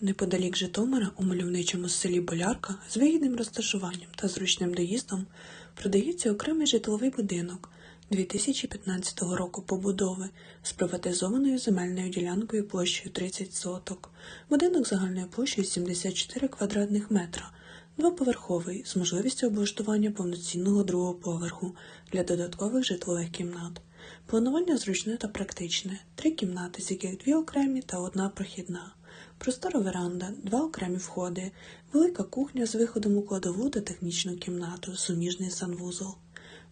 Неподалік Житомира у мальовничому селі Болярка з вигідним розташуванням та зручним доїздом продається окремий житловий будинок 2015 року побудови з приватизованою земельною ділянкою площею 30 соток. Будинок загальною площею 74 квадратних метра, двоповерховий з можливістю облаштування повноцінного другого поверху для додаткових житлових кімнат. Планування зручне та практичне. Три кімнати, з яких дві окремі та одна прохідна. Простора веранда, два окремі входи, велика кухня з виходом у кладову та технічну кімнату, суміжний санвузол.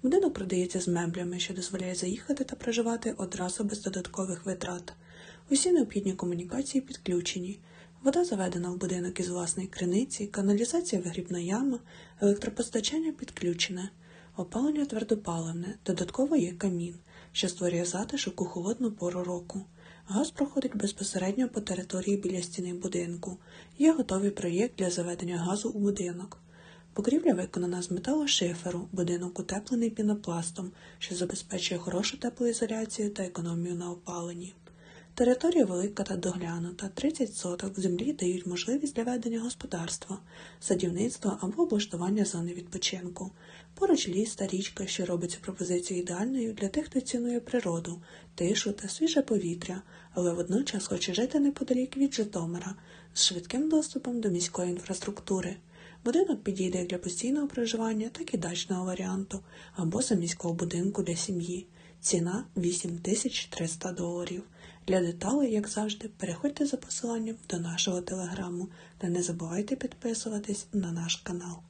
Будинок продається з меблями, що дозволяє заїхати та проживати одразу без додаткових витрат. Усі необхідні комунікації підключені. Вода заведена в будинок із власної криниці, каналізація вигрібна яма, електропостачання підключене, опалення твердопаливне, додатково є камін, що створює затишок у холодну пору року. Газ проходить безпосередньо по території біля стіни будинку. Є готовий проєкт для заведення газу у будинок. Покрівля виконана з металошиферу, будинок утеплений пінопластом, що забезпечує хорошу теплоізоляцію та економію на опаленні. Територія велика та доглянута, 30 соток землі дають можливість для ведення господарства, садівництва або облаштування зони відпочинку. Поруч ліс та річка, що робить цю пропозицію ідеальною для тих, хто цінує природу, тишу та свіже повітря, але водночас хоче жити неподалік від Житомира з швидким доступом до міської інфраструктури. Будинок підійде як для постійного проживання, так і дачного варіанту або заміського будинку для сім'ї. Ціна 8300 доларів. Для деталей, як завжди, переходьте за посиланням до нашого телеграму та не забувайте підписуватись на наш канал.